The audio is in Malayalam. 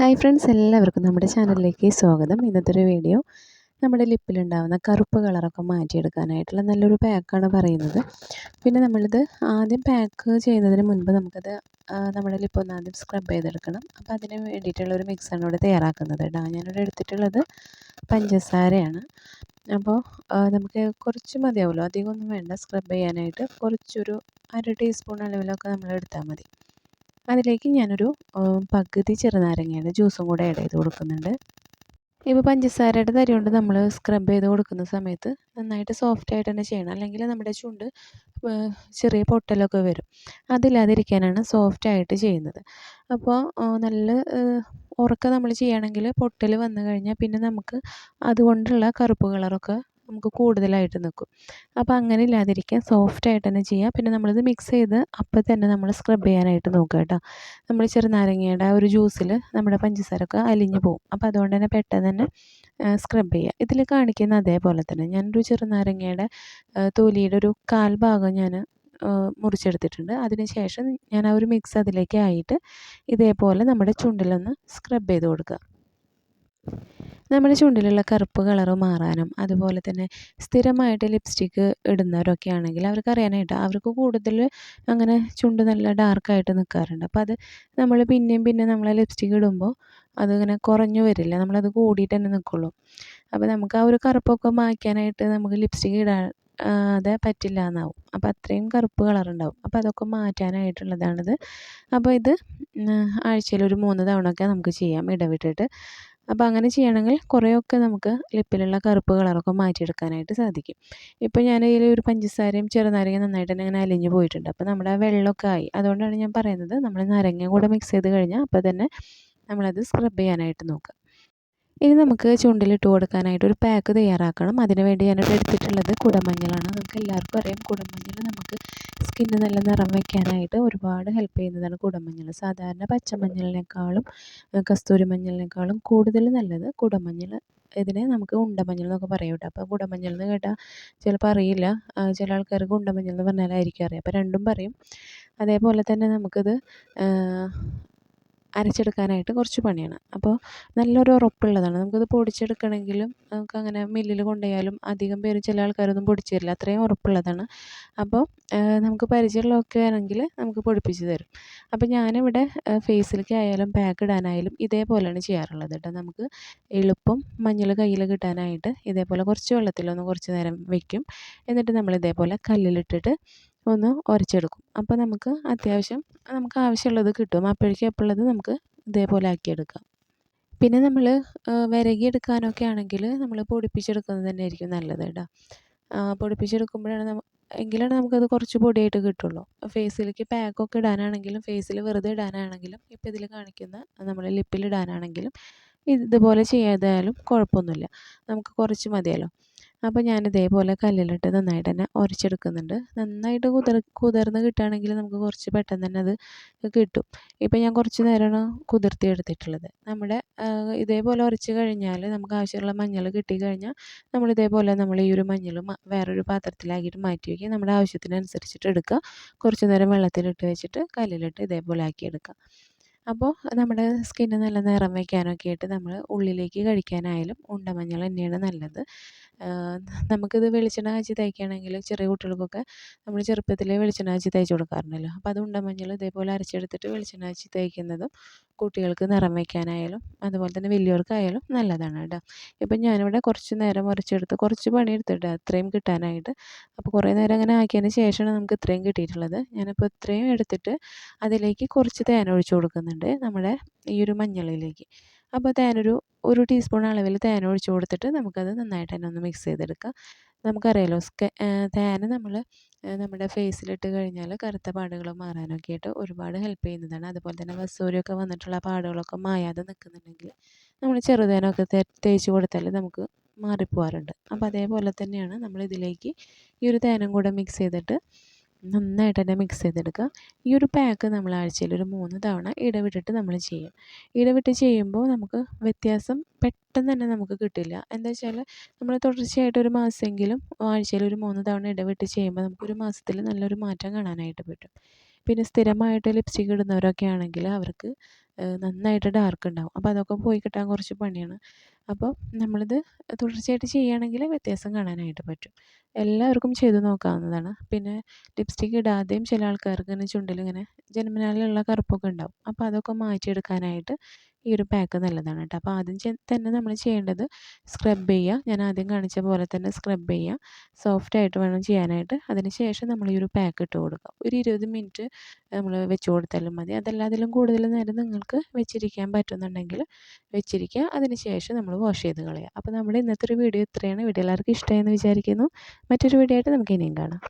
ഹായ് ഫ്രണ്ട്സ് എല്ലാവർക്കും നമ്മുടെ ചാനലിലേക്ക് സ്വാഗതം. ഇന്നത്തെ ഒരു വീഡിയോ നമ്മുടെ ലിപ്പിലുണ്ടാകുന്ന കറുപ്പ് കളറൊക്കെ മാറ്റിയെടുക്കാനായിട്ടുള്ള നല്ലൊരു പാക്കാണ് പറയുന്നത്. പിന്നെ നമ്മളിത് ആദ്യം പാക്ക് ചെയ്യുന്നതിന് മുൻപ് നമുക്കത് നമ്മുടെ ലിപ്പ് ഒന്ന് ആദ്യം സ്ക്രബ് ചെയ്തെടുക്കണം. അപ്പോൾ അതിന് വേണ്ടിയിട്ടുള്ള ഒരു മിക്സാണ് ഇവിടെ തയ്യാറാക്കുന്നത് കേട്ടോ. ഞാനിവിടെ എടുത്തിട്ടുള്ളത് പഞ്ചസാരയാണ്. അപ്പോൾ നമുക്ക് കുറച്ച് മതിയാവുമല്ലോ? അധികമൊന്നും വേണ്ട. സ്ക്രബ് ചെയ്യാനായിട്ട് കുറച്ചൊരു അര ടീസ്പൂൺ അളവിലൊക്കെ നമ്മൾ എടുത്താൽ മതി. അതിലേക്ക് ഞാനൊരു പകുതി ചെറുനാരങ്ങയുടെ ജ്യൂസും കൂടെ ആഡ് ചെയ്ത് കൊടുക്കുന്നുണ്ട്. ഇപ്പോൾ പഞ്ചസാരയുടെ തരി കൊണ്ട് നമ്മൾ സ്ക്രബ് ചെയ്ത് കൊടുക്കുന്ന സമയത്ത് നന്നായിട്ട് സോഫ്റ്റ് ആയിട്ട് തന്നെ ചെയ്യണം. അല്ലെങ്കിൽ നമ്മുടെ ചുണ്ട് ചെറിയ പൊട്ടലൊക്കെ വരും. അതില്ലാതിരിക്കാനാണ് സോഫ്റ്റ് ആയിട്ട് ചെയ്യുന്നത്. അപ്പോൾ നല്ല ഉറക്കം നമ്മൾ ചെയ്യുകയാണെങ്കിൽ പൊട്ടൽ വന്നു കഴിഞ്ഞാൽ പിന്നെ നമുക്ക് അതുകൊണ്ടുള്ള കറുപ്പ് കളറൊക്കെ നമുക്ക് കൂടുതലായിട്ട് നിൽക്കും അപ്പോൾ അങ്ങനെ ഇല്ലാതിരിക്കാൻ സോഫ്റ്റായിട്ട് തന്നെ ചെയ്യുക പിന്നെ നമ്മളിത് മിക്സ് ചെയ്ത് അപ്പോൾ തന്നെ നമ്മൾ സ്ക്രബ് ചെയ്യാനായിട്ട് നോക്കുക കേട്ടോ. നമ്മൾ ചെറുനാരങ്ങയുടെ ഒരു ജ്യൂസിൽ നമ്മുടെ പഞ്ചസാരൊക്കെ അലിഞ്ഞു പോകും അപ്പോൾ അതുകൊണ്ട് തന്നെ പെട്ടെന്ന് തന്നെ സ്ക്രബ് ചെയ്യുക ഇതിൽ കാണിക്കുന്ന അതേപോലെ തന്നെ ഞാനൊരു ചെറുനാരങ്ങയുടെ തോലിയുടെ ഒരു കാൽ ഭാഗം ഞാൻ മുറിച്ചെടുത്തിട്ടുണ്ട്. അതിന് ശേഷം ഞാൻ ആ ഒരു മിക്സ് അതിലേക്ക് ആയിട്ട് ഇതേപോലെ നമ്മുടെ ചുണ്ടിലൊന്ന് സ്ക്രബ് ചെയ്ത് കൊടുക്കുക. നമ്മുടെ ചുണ്ടിലുള്ള കറുപ്പ് കളറ് മാറാനും അതുപോലെ തന്നെ സ്ഥിരമായിട്ട് ലിപ്സ്റ്റിക്ക് ഇടുന്നവരൊക്കെ ആണെങ്കിൽ അവർക്ക് അറിയാനായിട്ട് അവർക്ക് കൂടുതൽ അങ്ങനെ ചുണ്ട് നല്ല ഡാർക്കായിട്ട് നിൽക്കാറുണ്ട് അപ്പോൾ അത് നമ്മൾ പിന്നെയും പിന്നെ നമ്മൾ ലിപ്സ്റ്റിക്ക് ഇടുമ്പോൾ അതിങ്ങനെ കുറഞ്ഞു വരില്ല. നമ്മളത് കൂടിയിട്ട് തന്നെ നിൽക്കുള്ളൂ അപ്പോൾ നമുക്ക് ആ ഒരു കറുപ്പൊക്കെ മായ്ക്കാനായിട്ട് നമുക്ക് ലിപ്സ്റ്റിക്ക് ഇടാൻ അത് പറ്റില്ല എന്നാവും. അപ്പോൾ അത്രയും കറുപ്പ് കളറുണ്ടാവും അപ്പോൾ അതൊക്കെ മാറ്റാനായിട്ടുള്ളതാണിത്. അപ്പോൾ ഇത് ആഴ്ചയിൽ ഒരു മൂന്ന് തവണ ഒക്കെ നമുക്ക് ചെയ്യാം ഇടവിട്ടിട്ട്. അപ്പോൾ അങ്ങനെ ചെയ്യണമെങ്കിൽ കുറേയൊക്കെ നമുക്ക് ലിപ്പിലുള്ള കറുപ്പ് കളറൊക്കെ മാറ്റിയെടുക്കാനായിട്ട് സാധിക്കും. ഇപ്പോൾ ഞാൻ ഇതിൽ ഒരു പഞ്ചസാരയും ചെറുനാരങ്ങ നന്നായിട്ട് തന്നെ അങ്ങനെ അലിഞ്ഞു പോയിട്ടുണ്ട്. അപ്പോൾ നമ്മുടെ ആ വെള്ളമൊക്കെ ആയി. അതുകൊണ്ടാണ് ഞാൻ പറയുന്നത് നമ്മൾ നാരങ്ങ കൂടെ മിക്സ് ചെയ്ത് കഴിഞ്ഞാൽ അപ്പോൾ തന്നെ നമ്മളത് സ്ക്രബ് ചെയ്യാനായിട്ട് നോക്കുക. ഇനി നമുക്ക് ചുണ്ടിലിട്ട് കൊടുക്കാനായിട്ട് ഒരു പാക്ക് തയ്യാറാക്കണം. അതിന് വേണ്ടി ഞാനിവിടെ എടുത്തിട്ടുള്ളത് കുടമഞ്ഞളാണ്. നമുക്ക് എല്ലാവർക്കും അറിയാം കുടമഞ്ഞൾ നമുക്ക് സ്കിന്ന് നല്ല നിറം വയ്ക്കാനായിട്ട് ഒരുപാട് ഹെൽപ്പ് ചെയ്യുന്നതാണ് കുടമഞ്ഞൾ. സാധാരണ പച്ചമഞ്ഞളിനേക്കാളും കസ്തൂരി മഞ്ഞളിനേക്കാളും കൂടുതൽ നല്ലത് കുടമഞ്ഞൾ. ഇതിനെ നമുക്ക് ഉണ്ടമഞ്ഞൾ എന്നൊക്കെ പറയും കേട്ടോ. അപ്പോൾ കുടമഞ്ഞൾ എന്ന് കേട്ടാൽ ചിലപ്പോൾ അറിയില്ല. ചില ആൾക്കാർക്ക് ഉണ്ടമഞ്ഞൾ എന്ന് പറഞ്ഞാലായിരിക്കും അറിയാം. അപ്പോൾ രണ്ടും പറയും. അതേപോലെ തന്നെ നമുക്കിത് അരച്ചെടുക്കാനായിട്ട് കുറച്ച് പണിയാണ്. അപ്പോൾ നല്ലൊരു ഉറപ്പുള്ളതാണ്. നമുക്കത് പൊടിച്ചെടുക്കണമെങ്കിലും നമുക്കങ്ങനെ മില്ലിൽ കൊണ്ടുപോയാലും അധികം പേര് ചില ആൾക്കാരൊന്നും പൊടിച്ച് തരില്ല അത്രയും ഉറപ്പുള്ളതാണ്. അപ്പോൾ നമുക്ക് പരിചയമുള്ളതൊക്കെ ആണെങ്കിൽ നമുക്ക് പൊടിപ്പിച്ച് തരും. അപ്പോൾ ഞാനിവിടെ ഫേസിലേക്ക് ആയാലും പാക്ക് ഇടാനായാലും ഇതേപോലെയാണ് ചെയ്യാറുള്ളത് കേട്ടോ. നമുക്ക് എളുപ്പം മഞ്ഞൾ കയ്യിൽ കിട്ടാനായിട്ട് ഇതേപോലെ കുറച്ച് വെള്ളത്തിലൊന്ന് കുറച്ച് നേരം വെക്കും. എന്നിട്ട് നമ്മൾ ഇതേപോലെ കല്ലിലിട്ടിട്ട് ഒന്ന് ഉരച്ചെടുക്കും അപ്പോൾ നമുക്ക് അത്യാവശ്യം നമുക്ക് ആവശ്യമുള്ളത് കിട്ടും. അപ്പോഴേക്കും എപ്പോഴുള്ളത് നമുക്ക് ഇതേപോലെ ആക്കിയെടുക്കാം. പിന്നെ നമ്മൾ വിരകിയെടുക്കാനൊക്കെ ആണെങ്കിൽ നമ്മൾ പൊടിപ്പിച്ചെടുക്കുന്നത് തന്നെ ആയിരിക്കും നല്ലത് കേട്ടോ. പൊടിപ്പിച്ചെടുക്കുമ്പോഴാണ് നമ്മ എങ്കിലാണ് നമുക്കത് കുറച്ച് പൊടിയായിട്ട് കിട്ടുള്ളൂ. ഫേസിലേക്ക് പാക്കൊക്കെ ഇടാനാണെങ്കിലും ഫേസിൽ വെറുതെ ഇടാനാണെങ്കിലും ഇപ്പോൾ ഇതിൽ കാണിക്കുന്ന നമ്മൾ ലിപ്പിൽ ഇടാനാണെങ്കിലും ഇതുപോലെ ചെയ്യാതായാലും കുഴപ്പമൊന്നുമില്ല. നമുക്ക് കുറച്ച് മതിയല്ലോ. അപ്പോൾ ഞാൻ ഇതേപോലെ കല്ലിലിട്ട് നന്നായിട്ട് തന്നെ ഉരച്ചെടുക്കുന്നുണ്ട് നന്നായിട്ട് കുതിർ കുതിർന്ന് കിട്ടുകയാണെങ്കിൽ നമുക്ക് കുറച്ച് പെട്ടെന്ന് തന്നെ അത് കിട്ടും. ഇപ്പോൾ ഞാൻ കുറച്ച് നേരമാണ് കുതിർത്തി എടുത്തിട്ടുള്ളത്. നമ്മുടെ ഇതേപോലെ ഉരച്ച് കഴിഞ്ഞാൽ നമുക്ക് ആവശ്യമുള്ള മഞ്ഞൾ കിട്ടിക്കഴിഞ്ഞാൽ നമ്മൾ ഇതേപോലെ നമ്മൾ ഈ ഒരു മഞ്ഞൾ വേറൊരു പാത്രത്തിലാക്കിയിട്ട് മാറ്റി വയ്ക്കുക. നമ്മുടെ ആവശ്യത്തിനനുസരിച്ചിട്ട് എടുക്കുക. കുറച്ച് നേരം വെള്ളത്തിലിട്ട് വെച്ചിട്ട് കല്ലിലിട്ട് ഇതേപോലെ ആക്കി എടുക്കുക അപ്പോൾ നമ്മുടെ സ്കിന്ന് നല്ല നിറം വയ്ക്കാനൊക്കെ ആയിട്ട് നമ്മൾ ഉള്ളിലേക്ക് കഴിക്കാനായാലും ഉണ്ടമഞ്ഞൾ തന്നെയാണ് നല്ലത്. നമുക്കിത് വെളിച്ചെണ്ണ കാച്ചി തയ്ക്കുകയാണെങ്കിൽ ചെറിയ കുട്ടികൾക്കൊക്കെ നമ്മൾ ചെറുപ്പത്തിലെ വെളിച്ചെണ്ണ കാച്ചി തയ്ച്ചു കൊടുക്കാറുണ്ടല്ലോ. അപ്പോൾ അത് ഉണ്ടമഞ്ഞൾ ഇതേപോലെ അരച്ചെടുത്തിട്ട് വെളിച്ചെണ്ണ കാച്ചി തയ്ക്കുന്നതും കുട്ടികൾക്ക് നിറം വയ്ക്കാനായാലും അതുപോലെ തന്നെ വലിയവർക്കായാലും നല്ലതാണ് കേട്ടോ. ഇപ്പം ഞാനിവിടെ കുറച്ച് നേരം ഉറച്ചെടുത്ത് കുറച്ച് പണിയെടുത്തിട്ട് അത്രയും കിട്ടാനായിട്ട് അപ്പോൾ കുറേ നേരം അങ്ങനെ ആക്കിയതിന് ശേഷമാണ് നമുക്ക് ഇത്രയും കിട്ടിയിട്ടുള്ളത്. ഞാനിപ്പോൾ ഇത്രയും എടുത്തിട്ട് അതിലേക്ക് കുറച്ച് തേൻ ഒഴിച്ച് കൊടുക്കുന്നുണ്ട്. നമ്മുടെ ഈ ഒരു മഞ്ഞളിലേക്ക്. അപ്പോൾ തേനൊരു ഒരു ടീസ്പൂൺ അളവിൽ തേൻ ഒഴിച്ച് കൊടുത്തിട്ട് നമുക്കത് നന്നായിട്ട് തന്നെ ഒന്ന് മിക്സ് ചെയ്തെടുക്കാം. നമുക്കറിയാലോ തേൻ നമ്മൾ നമ്മുടെ ഫേസിലിട്ട് കഴിഞ്ഞാൽ കറുത്ത പാടുകൾ മാറാനൊക്കെ ആയിട്ട് ഒരുപാട് ഹെൽപ്പ് ചെയ്യുന്നതാണ്. അതുപോലെ തന്നെ വസൂരിയൊക്കെ വന്നിട്ടുള്ള പാടുകളൊക്കെ മായാതെ നിൽക്കുന്നുണ്ടെങ്കിൽ നമ്മൾ ചെറുതേനൊക്കെ തേച്ച് കൊടുത്താൽ നമുക്ക് മാറിപ്പോവാറുണ്ട്. അപ്പോൾ അതേപോലെ തന്നെയാണ് നമ്മൾ ഇതിലേക്ക് ഈ ഒരു തേനും കൂടെ മിക്സ് ചെയ്തിട്ട് നന്നായിട്ട് തന്നെ മിക്സ് ചെയ്തെടുക്കുക. ഈ ഒരു പാക്ക് നമ്മൾ ആഴ്ചയിൽ ഒരു മൂന്ന് തവണ ഇടവിട്ടിട്ട് നമ്മൾ ചെയ്യും. ഇടവിട്ട് ചെയ്യുമ്പോൾ നമുക്ക് വ്യത്യാസം പെട്ടെന്ന് തന്നെ നമുക്ക് കിട്ടില്ല. എന്താ വെച്ചാൽ നമ്മൾ തുടർച്ചയായിട്ട് ഒരു മാസമെങ്കിലും ആഴ്ചയിൽ ഒരു മൂന്ന് തവണ ഇടവിട്ട് ചെയ്യുമ്പോൾ നമുക്ക് ഒരു മാസത്തിൽ നല്ലൊരു മാറ്റം കാണാനായിട്ട് പറ്റും. പിന്നെ സ്ഥിരമായിട്ട് ലിപ്സ്റ്റിക്ക് ഇടുന്നവരൊക്കെ ആണെങ്കിൽ അവർക്ക് നന്നായിട്ട് ഡാർക്ക് ഉണ്ടാവും. അപ്പോൾ അതൊക്കെ പോയി കിട്ടാൻ കുറച്ച് പണിയാണ്. അപ്പോൾ നമ്മളിത് തുടർച്ചയായിട്ട് ചെയ്യുകയാണെങ്കിൽ വ്യത്യാസം കാണാനായിട്ട് പറ്റും. എല്ലാവർക്കും ചെയ്ത് നോക്കാവുന്നതാണ്. പിന്നെ ലിപ്സ്റ്റിക്ക് ഇടാതെയും ചില ആൾക്കാർക്ക് ഇങ്ങനെ ചുണ്ടിലിങ്ങനെ ജന്മനാലുള്ള കറുപ്പൊക്കെ ഉണ്ടാവും. അപ്പോൾ അതൊക്കെ മാറ്റിയെടുക്കാനായിട്ട് ഈ ഒരു പാക്ക് നല്ലതാണ് കേട്ടോ അപ്പോൾ ആദ്യം തന്നെ നമ്മൾ ചെയ്യേണ്ടത് സ്ക്രബ് ചെയ്യുക ഞാൻ ആദ്യം കാണിച്ച പോലെ തന്നെ സ്ക്രബ് ചെയ്യുക സോഫ്റ്റ് ആയിട്ട് വേണം ചെയ്യാനായിട്ട്. അതിന് ശേഷം നമ്മൾ ഈ ഒരു പാക്ക് ഇട്ട് കൊടുക്കുക ഒരു ഇരുപത് മിനിറ്റ് നമ്മൾ വെച്ച് കൊടുത്താലും മതി. അതല്ല അതിലും കൂടുതൽ നേരം നിങ്ങൾക്ക് വെച്ചിരിക്കാൻ പറ്റുന്നുണ്ടെങ്കിൽ വെച്ചിരിക്കുക. അതിന് ശേഷം നമ്മൾ വാഷ് ചെയ്ത് കളയുക അപ്പോൾ നമ്മുടെ ഇന്നത്തെ ഒരു വീഡിയോ ഇത്രയാണ്. വീഡിയോ എല്ലാവർക്കും ഇഷ്ടമായെന്ന് വിചാരിക്കുന്നു. മറ്റൊരു വീഡിയോ ആയിട്ട് നമുക്ക് ഇനിയും കാണാം.